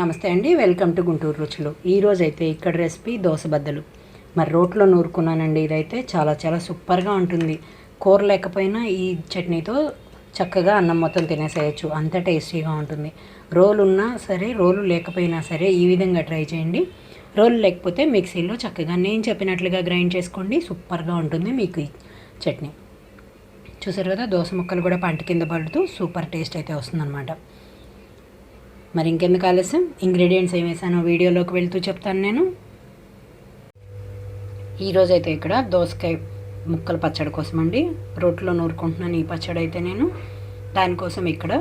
నమస్తే అండి welcome to Guntur రుచులు. ఈరోజు అయితే ఇక్కడ రెసిపీ దోసబద్దలు మరి రోట్లో నూరుకున్నానండి ఇదైతే చాలా చాలా సూపర్గా ఉంటుంది. కూర లేకపోయినా ఈ చట్నీతో చక్కగా అన్నం మొత్తం తినేసేయచ్చు అంత టేస్టీగా ఉంటుంది. రోలు ఉన్నా సరే రోలు లేకపోయినా సరే ఈ విధంగా ట్రై చేయండి. రోలు లేకపోతే మిక్సీలో చక్కగా నేను చెప్పినట్లుగా గ్రైండ్ చేసుకోండి సూపర్గా ఉంటుంది మీకు ఈ చట్నీ. చూసారు కదా దోస ముక్కలు కూడా పంట కింద పడుతూ సూపర్ టేస్ట్ అయితే వస్తుందన్నమాట. మరి ఇంకెందుకు ఆలస్యం? ఇంగ్రీడియంట్స్ ఏం వేసానో వీడియోలోకి వెళ్తూ చెప్తాను నేను. ఈరోజు అయితే ఇక్కడ దోసకాయ ముక్కల పచ్చడి కోసం అండి రోట్లో నూరుకుంటున్నాను ఈ పచ్చడి అయితే నేను. దానికోసం ఇక్కడ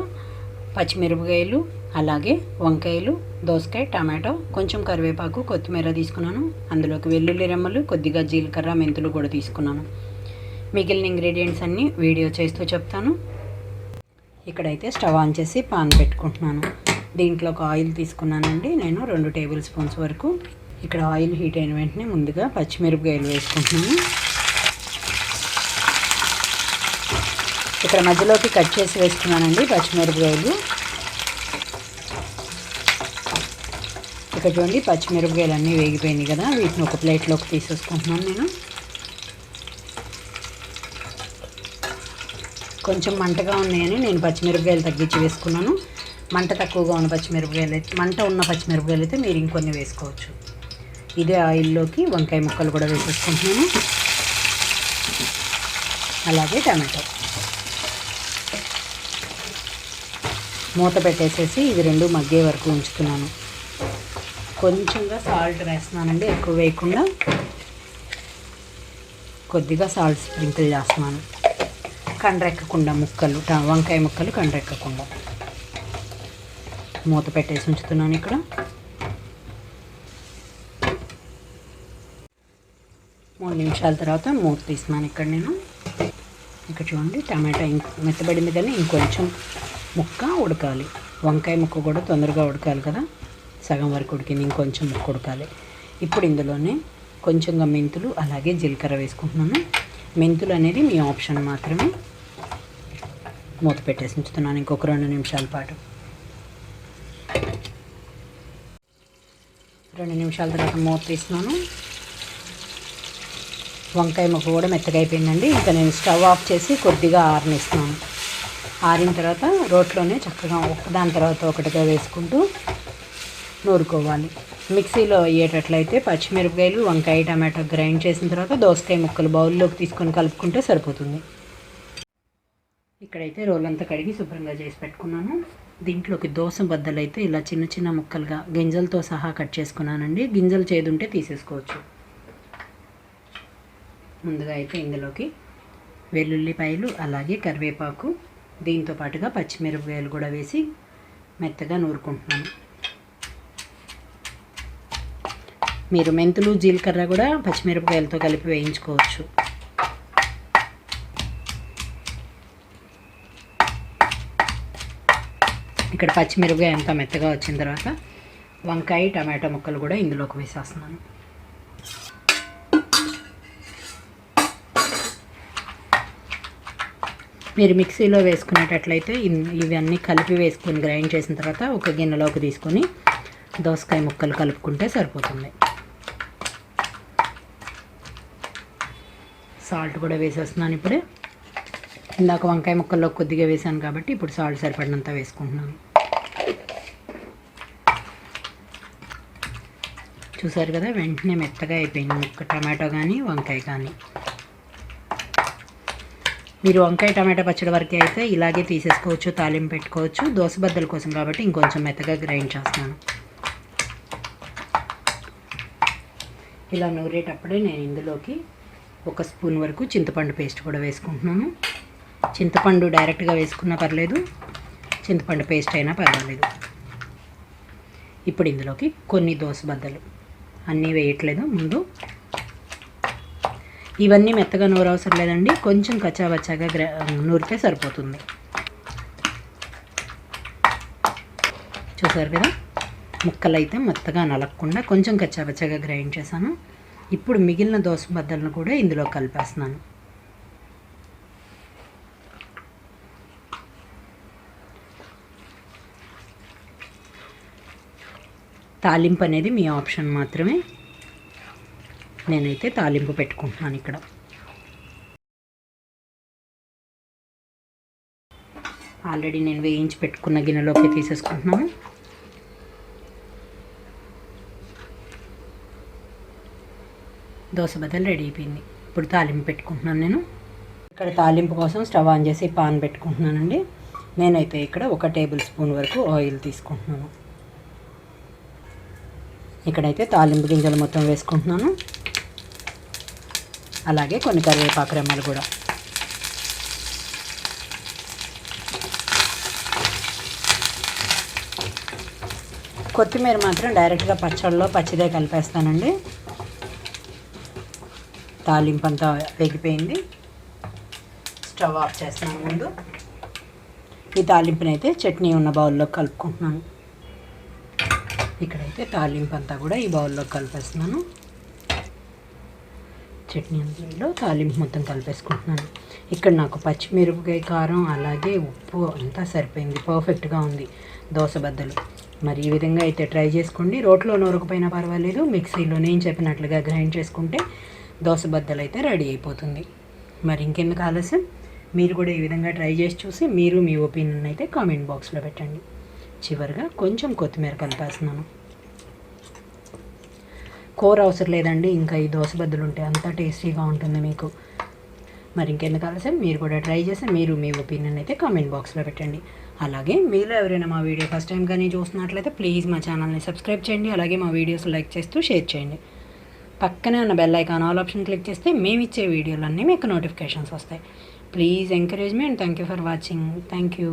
పచ్చిమిరపకాయలు అలాగే వంకాయలు దోసకాయ టమాటో కొంచెం కరివేపాకు కొత్తిమీర తీసుకున్నాను. అందులోకి వెల్లుల్లి రెమ్మలు కొద్దిగా జీలకర్ర మెంతులు కూడా తీసుకున్నాను. మిగిలిన ఇంగ్రీడియంట్స్ అన్నీ వీడియో చేస్తూ చెప్తాను. ఇక్కడైతే స్టవ్ ఆన్ చేసి పాన్ పెట్టుకుంటున్నాను. దీంట్లో ఒక ఆయిల్ తీసుకున్నానండి. నేను రెండు టేబుల్ స్పూన్స్ వరకు ఇక్కడ ఆయిల్ హీట్ అయిన వెంటనే ముందుగా పచ్చిమిరపకాయలు వేసుకుంటున్నాను. ఇక్కడ మధ్యలోకి కట్ చేసి వేసుకున్నానండి పచ్చిమిరపకాయలు. ఇక్కడ చూడండి పచ్చిమిరపకాయలు అన్నీ వేగిపోయినాయి కదా వీటిని ఒక ప్లేట్లోకి తీసేసుకుంటున్నాను నేను. కొంచెం మంటగా ఉన్నాయని నేను పచ్చిమిరపకాయలు తగ్గించి వేసుకున్నాను. మంట తక్కువగా ఉన్న పచ్చిమిరపకాయలు అయితే మంట ఉన్న పచ్చిమిరపకాయలు అయితే మీరు ఇంకొన్ని వేసుకోవచ్చు. ఇదే ఆయిల్లోకి వంకాయ ముక్కలు కూడా వేసేసుకుంటున్నాను. అలాగే టమాటో. మూత పెట్టేసేసి ఇది రెండు మగ్గే వరకు ఉంచుతున్నాను. కొంచెంగా సాల్ట్ వేస్తున్నానండి ఎక్కువ వేయకుండా. కొద్దిగా సాల్ట్ స్ప్రింకిల్ చేస్తున్నాను. కండ్రెక్కకుండా ముక్కలు వంకాయ ముక్కలు కండ్రెక్కకుండా. మూత పెట్టేసి ఉంచుతున్నాను ఇక్కడ. మూడు నిమిషాల తర్వాత మూత తీస్తున్నాను ఇక్కడ నేను. ఇక్కడ చూడండి టమాటా ఇంక మెత్తబడింది కానీ ఇంకొంచెం ముక్క ఉడకాలి. వంకాయ ముక్క కూడా తొందరగా ఉడకాలి కదా. సగం వరకు ఉడికింది ఇంకొంచెం ముక్క ఉడకాలి. ఇప్పుడు ఇందులోనే కొంచెంగా మెంతులు అలాగే జీలకర్ర వేసుకుంటున్నాను. మెంతులు అనేది మీ ఆప్షన్ మాత్రమే. మూత పెట్టేసి ఉంచుతున్నాను ఇంకొక రెండు నిమిషాల పాటు. రెండు నిమిషాల తర్వాత మూత తీస్తున్నాను. వంకాయ ముక్క కూడా మెత్తగా ఇంకా నేను స్టవ్ ఆఫ్ చేసి కొద్దిగా ఆరనిస్తున్నాను. ఆరిన తర్వాత రోట్లోనే చక్కగా ఒకదాని తర్వాత ఒకటిగా వేసుకుంటూ నూరుకోవాలి. మిక్సీలో అయ్యేటట్లయితే పచ్చిమిరపకాయలు వంకాయ టమాటో గ్రైండ్ చేసిన తర్వాత దోసకాయ ముక్కలు బౌల్లోకి తీసుకొని కలుపుకుంటే సరిపోతుంది. ఇక్కడైతే రోలంతా కడిగి శుభ్రంగా చేసి పెట్టుకున్నాను. దీంట్లోకి దోశ బద్దలు అయితే ఇలా చిన్న చిన్న ముక్కలుగా గింజలతో సహా కట్ చేసుకున్నానండి. గింజలు చేదుంటే తీసేసుకోవచ్చు. ముందుగా అయితే ఇందులోకి వెల్లుల్లిపాయలు అలాగే కరివేపాకు దీంతో పాటుగా పచ్చిమిరపకాయలు కూడా వేసి మెత్తగా నూరుకుంటున్నాను. మీరు మెంతులు జీలకర్ర కూడా పచ్చిమిరపకాయలతో కలిపి వేయించుకోవచ్చు. ఇక్కడ పచ్చిమిరపకాయ ఎంత మెత్తగా వచ్చిన తర్వాత వంకాయ టమాటా ముక్కలు కూడా ఇందులోకి వేసేస్తున్నాను. మీరు మిక్సీలో వేసుకునేటట్లయితే ఇవన్నీ కలిపి వేసుకొని గ్రైండ్ చేసిన తర్వాత ఒక గిన్నెలోకి తీసుకొని దోసకాయ ముక్కలు కలుపుకుంటే సరిపోతుంది. సాల్ట్ కూడా వేసేస్తున్నాను ఇప్పుడే. ఇందాక వంకాయ ముక్కల్లో కొద్దిగా వేసాను కాబట్టి ఇప్పుడు సాల్ట్ సరిపడినంత వేసుకుంటున్నాను. చూసారు కదా వెంటనే మెత్తగా అయిపోయింది. ముక్క టమాటో కానీ వంకాయ కానీ మీరు వంకాయ టమాటా పచ్చడి వరకు అయితే ఇలాగే తీసేసుకోవచ్చు తాలింపు పెట్టుకోవచ్చు. దోస బద్దల కోసం కాబట్టి ఇంకొంచెం మెత్తగా గ్రైండ్ చేస్తున్నాను. ఇలా నూరేటప్పుడే నేను ఇందులోకి ఒక స్పూన్ వరకు చింతపండు పేస్ట్ కూడా వేసుకుంటున్నాను. చింతపండు డైరెక్ట్గా వేసుకున్నా పర్లేదు చింతపండు పేస్ట్ అయినా పర్వాలేదు. ఇప్పుడు ఇందులోకి కొన్ని దోస బద్దలు. అన్నీ వేయట్లేదు ముందు. ఇవన్నీ మెత్తగా నూరవసరం అవసరం లేదండి. కొంచెం కచ్చాబచ్చాగా గ్ర నూరితే సరిపోతుంది. చూసారు కదా? ముక్కలు అయితే మెత్తగా నలగకుండా కొంచెం కచ్చాబచ్చాగా గ్రైండ్ చేశాను. ఇప్పుడు మిగిలిన దోస బద్దలను కూడా ఇందులో కలిపేస్తున్నాను. తాలింపు అనేది మీ ఆప్షన్ మాత్రమే. నేనైతే తాలింపు పెట్టుకుంటున్నాను ఇక్కడ. ఆల్రెడీ నేను వేయించి పెట్టుకున్న గిన్నెలోకి తీసేసుకుంటున్నాను. దోశ బద్దలు రెడీ అయిపోయింది. ఇప్పుడు తాలింపు పెట్టుకుంటున్నాను నేను. ఇక్కడ తాలింపు కోసం స్టవ్ ఆన్ చేసి పాన్ పెట్టుకుంటున్నానండి. నేనైతే ఇక్కడ ఒక టేబుల్ స్పూన్ వరకు ఆయిల్ తీసుకుంటున్నాను. ఇక్కడైతే తాలింపు గింజలు మొత్తం వేసుకుంటున్నాను. అలాగే కొన్ని కరివేపాకు రెమ్మలు కూడా. కొత్తిమీర మాత్రం డైరెక్ట్గా పచ్చళ్ళలో పచ్చిదే కలిపేస్తానండి. తాలింపు అంతా వేగిపోయింది. స్టవ్ ఆఫ్ చేస్తున్నాను ముందు. ఈ తాలింపునైతే చట్నీ ఉన్న బౌల్లో కలుపుకుంటున్నాను. ఇక్కడైతే తాలింపు అంతా కూడా ఈ బౌల్లో కలిపేస్తున్నాను. చట్నీ అంతలో తాలింపు మొత్తం కలిపేసుకుంటున్నాను. ఇక్కడ నాకు పచ్చిమిరపకాయ కారం అలాగే ఉప్పు అంతా సరిపోయింది. పర్ఫెక్ట్గా ఉంది దోశ బద్దలు. మరి ఈ విధంగా అయితే ట్రై చేసుకోండి. రోట్లో నూరకపోయినా పర్వాలేదు. మిక్సీలో నేను చెప్పినట్లుగా గ్రైండ్ చేసుకుంటే దోశ బద్దలు అయితే రెడీ అయిపోతుంది. మరి ఇంకెందుకు ఆలస్యం? మీరు కూడా ఈ విధంగా ట్రై చేసి చూసి మీరు మీ ఒపీనియన్ అయితే కామెంట్ బాక్స్లో పెట్టండి. చివరిగా కొంచెం కొత్తిమీర కలిపేస్తున్నాను. కూర అవసరం లేదండి ఇంకా ఈ దోశ బద్దలు ఉంటే అంత టేస్టీగా ఉంటుంది మీకు. మరి ఇంకెందుకు ఆలస్యం? మీరు కూడా ట్రై చేసి మీరు మీ ఒపీనియన్ అయితే కామెంట్ బాక్స్లో పెట్టండి. అలాగే మీరు ఎవరైనా మా వీడియో ఫస్ట్ టైం కానీ చూస్తున్నట్లయితే ప్లీజ్ మా ఛానల్ని సబ్స్క్రైబ్ చేయండి అలాగే మా వీడియోస్ లైక్ చేస్తూ షేర్ చేయండి. పక్కనే ఉన్న bell icon all option click చేస్తే మేము ఇచ్చే వీడియోలన్నీ మీకు నోటిఫికేషన్స్ వస్తాయి. Please encourage me and thank you for watching. Thank you.